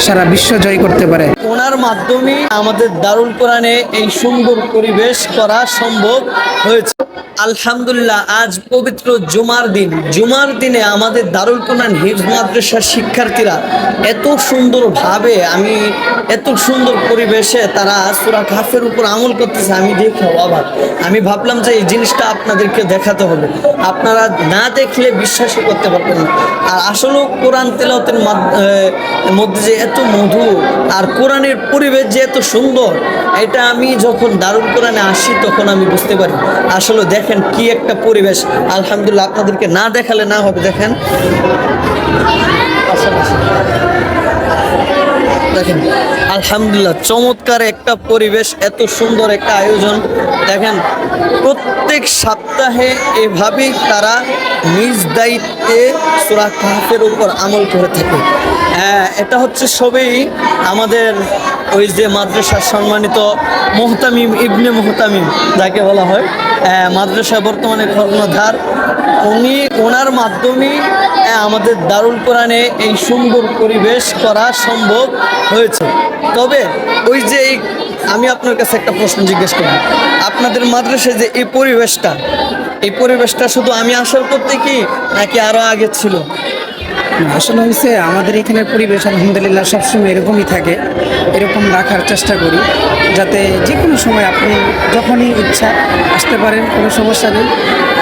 সারা বিশ্ব জয় করতে পারে। ওনার মাধ্যমে আমাদের দারুল কোরআনে এই সুন্দর পরিবেশ করা সম্ভব হয়েছে। আলহামদুলিল্লাহ আজ পবিত্র জুমার দিন। জুমার দিনে আমাদের দারুল কোরআন হিফজ মাদ্রাসার শিক্ষার্থীরা এত সুন্দরভাবে আমি এত সুন্দর পরিবেশে তারা সুরা কাফের উপর আমল করতেছে আমি দেখে অবাক। আমি ভাবলাম যে এই জিনিসটা আপনাদেরকে দেখাতে হবে। আপনারা না দেখলে বিশ্বাসই করতে পারবেন না। আর আসলেও কোরআন তেলাওতের মাধ্য- আহ, মধ্যে যে এত মধু আর কোরআনের পরিবেশ যে এত সুন্দর, এটা আমি যখন দারুল কোরআনে আসি তখন আমি বুঝতে পারি। আসলে দেখেন কি একটা পরিবেশ। আলহামদুলিল্লাহ আপনাদেরকে না দেখালে না হবে, দেখেন। দেখেন, আলহামদুলিল্লাহ চমৎকার একটা পরিবেশ, এত সুন্দর একটা আয়োজন। দেখেন, প্রত্যেক সপ্তাহে এভাবেই তারা নিজ দায়িত্বে সুরা কাহাফের উপর আমল করে থাকে। হ্যাঁ এটা হচ্ছে সবই আমাদের ওই যে মাদ্রাসার সম্মানিত মোহতামিম ইবনে মোহতামিম যাকে বলা হয়। আহ, মাদ্রাসা বর্তমানে কর্ণধার। উনি ওনার মাধ্যমেই আহ, আমাদের দারুল কোরআনে এই সুন্দর পরিবেশ করা সম্ভব হয়েছে। তবে ওই যে এই আমি আপনার কাছে একটা প্রশ্ন জিজ্ঞেস করব। আপনাদের মাদ্রাসায় যে এই পরিবেশটা এই পরিবেশটা শুধু আমি আসার পর কি নাকি আরও আগে ছিল? আসলে হয়েছে আমাদের এখানের পরিবেশ আলহামদুলিল্লাহ সবসময় এরকমই থাকে, এরকম রাখার চেষ্টা করি, যাতে যে কোনো সময় আপনি যখনই ইচ্ছা আসতে পারেন, কোনো সমস্যা নেই।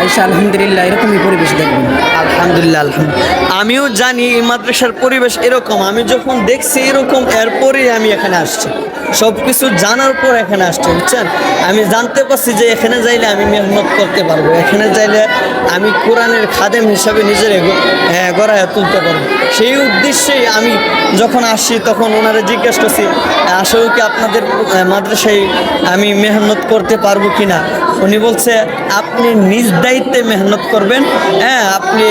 আইসা আলহামদুলিল্লাহ, এরকমই পরিবেশ দেখবেন। আলহামদুলিল্লাহ আলহামদুলিল্লাহ। আমিও জানি এই মাদ্রাসার পরিবেশ এরকম। আমি যখন দেখছি এরকম, এরপরেই আমি এখানে আসছি। সব কিছু জানার পর এখানে আসছি, বুঝছেন? আমি জানতে পারছি যে এখানে যাইলে আমি মেহনত করতে পারব। এখানে যাইলে আমি কোরআনের খাদেম হিসাবে নিজের গড়ায় তুলতে পারব। সেই উদ্দেশ্যেই আমি যখন আসছি, তখন ওনারা জিজ্ঞেস করছি, আসলে কি আপনাদের মাদ্রাসায় আমি মেহনত করতে পারব কি না উনি বলছে, আপনি নিজ দায়িত্বে মেহনত করবেন। হ্যাঁ আপনি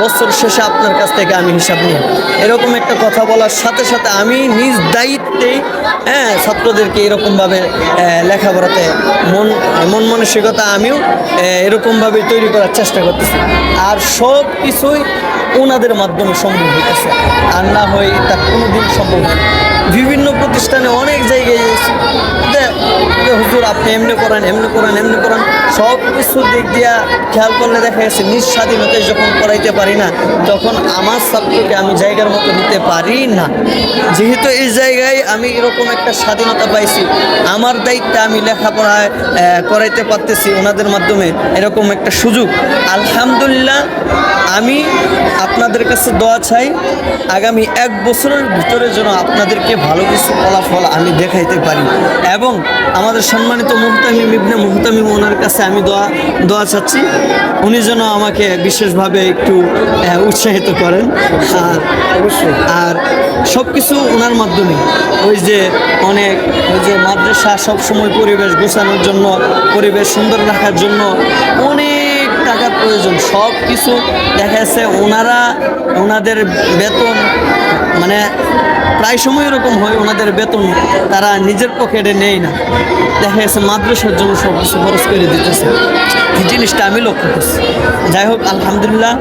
বছর শেষে আপনার কাছ থেকে আমি হিসাব নিই। এরকম একটা কথা বলার সাথে সাথে আমি নিজ দায়িত্বেই হ্যাঁ ছাত্রদেরকে এরকমভাবে লেখাপড়াতে মন মন মানসিকতা আমিও এরকমভাবে তৈরি করার চেষ্টা করতেছি। আর সব কিছুই ওনাদের মাধ্যমে সম্ভব হইতেছে। আর না হয় এটা কোনোদিন সম্ভব হয় বিভিন্ন প্রতিষ্ঠানে অনেক জায়গায় হুজুর আপনি এমনি করেন এমনি করেন এমনি করেন। সব কিছু দিক দিয়া খেয়াল করলে দেখা গেছে নিজ স্বাধীনতায় যখন করাইতে পারি না তখন আমার ছাত্রকে আমি জায়গার মতো নিতে পারি না। যেহেতু এই জায়গায় আমি এরকম একটা স্বাধীনতা পাইছি আমার দায়িত্বে আমি লেখাপড়ায় আহ, করাইতে পারতেছি ওনাদের মাধ্যমে এরকম একটা সুযোগ। আলহামদুলিল্লাহ আমি আপনাদের কাছে দোয়া চাই আগামী এক বছরের ভিতরে যেন আপনাদেরকে ভালো কিছু ফলাফল আমি দেখাইতে পারি। এবং আমাদের সম্মানিত মুহতামিম ইবনে মুহতামিম ওনার কাছে আমি দোয়া দোয়া চাচ্ছি উনি যেন আমাকে বিশেষভাবে একটু উৎসাহিত করেন। আর অবশ্যই। আর সব কিছু ওনার মাধ্যমে। ওই যে অনেক ওই যে মাদ্রাসা সবসময় পরিবেশ গোছানোর জন্য পরিবেশ সুন্দর রাখার জন্য অনেক টাকার প্রয়োজন। সব কিছু দেখা যাচ্ছে ওনারা ওনাদের বেতন মানে প্রায় সময় এরকম হয় ওনাদের বেতন তারা নিজের পকেটে নেয় না। দেখা যাচ্ছে মাদ্রাসার জন্য সব কিছু খরচ করে দিতেছে। এই জিনিসটা আমি লক্ষ্য করছি। যাই হোক, আলহামদুলিল্লাহ,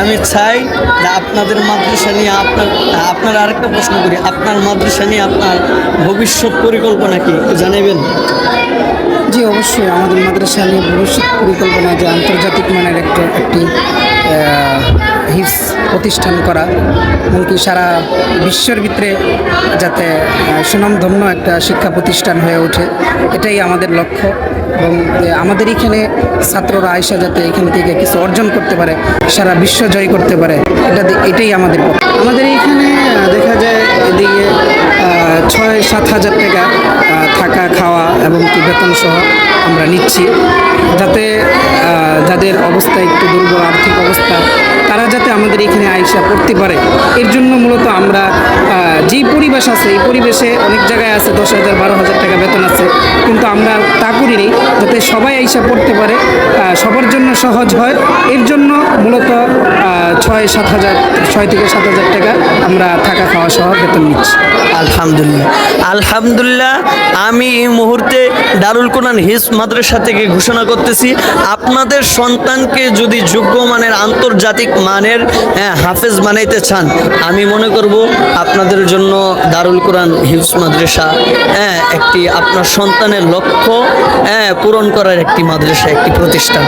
আমি চাই যে আপনাদের মাদ্রাসা নিয়ে আপনার আপনার আরেকটা প্রশ্ন করি। আপনার মাদ্রাসা নিয়ে আপনার ভবিষ্যৎ পরিকল্পনা কি? জানাবেন? অবশ্যই আমাদের মাদ্রাসা নিয়ে ভবিষ্যৎ পরিকল্পনা যে আন্তর্জাতিক মানের একটা, একটি হিস প্রতিষ্ঠান করা, এমনকি সারা বিশ্বের ভিতরে যাতে সুনামধন্য একটা শিক্ষা প্রতিষ্ঠান হয়ে ওঠে, এটাই আমাদের লক্ষ্য। এবং আমাদের এখানে ছাত্ররা আয়সা যাতে এখান থেকে কিছু অর্জন করতে পারে, সারা বিশ্ব জয় করতে পারে, এটা এটাই আমাদের আমাদের এখানে দেখা যায় এদিকে ছয় সাত হাজার টাকা থাকা, খাওয়া এবং কি বেতন সহ আমরা নিচ্ছি। যাতে যাদের অবস্থা একটু দুর্বল, আর্থিক অবস্থা, তারা যাতে আমাদের এখানে আয়সা পড়তে পারে। এর জন্য মূলত আমরা যেই পরিবেশ আছে, এই পরিবেশে অনেক জায়গায় আছে, দশ হাজার, বারো হাজার টাকা বেতন আছে। কিন্তু আমরা তা করি করিনি, যাতে সবাই আয়সা পড়তে পারে। সবার জন্য সহজ হয়। এর জন্য মূলত ছয় সাত হাজার ছয় থেকে সাত হাজার টাকা আমরা থাকা খাওয়া সহ বেতন নিচ্ছি। আলহামদুলিল্লাহ। আলহামদুলিল্লাহ আমি এই মুহূর্তে দারুল কোরআন হিস মাদ্রাসা থেকে ঘোষণা করতেছি আপনাদের সন্তানকে যদি যোগ্য মানের আন্তর্জাতিক মানের হ্যাঁ, হাফেজ বানাইতে চান আমি মনে করব আপনাদের জন্য দারুল কোরআন হিফস মাদ্রাসা হ্যাঁ একটি আপনার সন্তানের লক্ষ্য হ্যাঁ পূরণ করার একটি মাদ্রাসা একটি প্রতিষ্ঠান।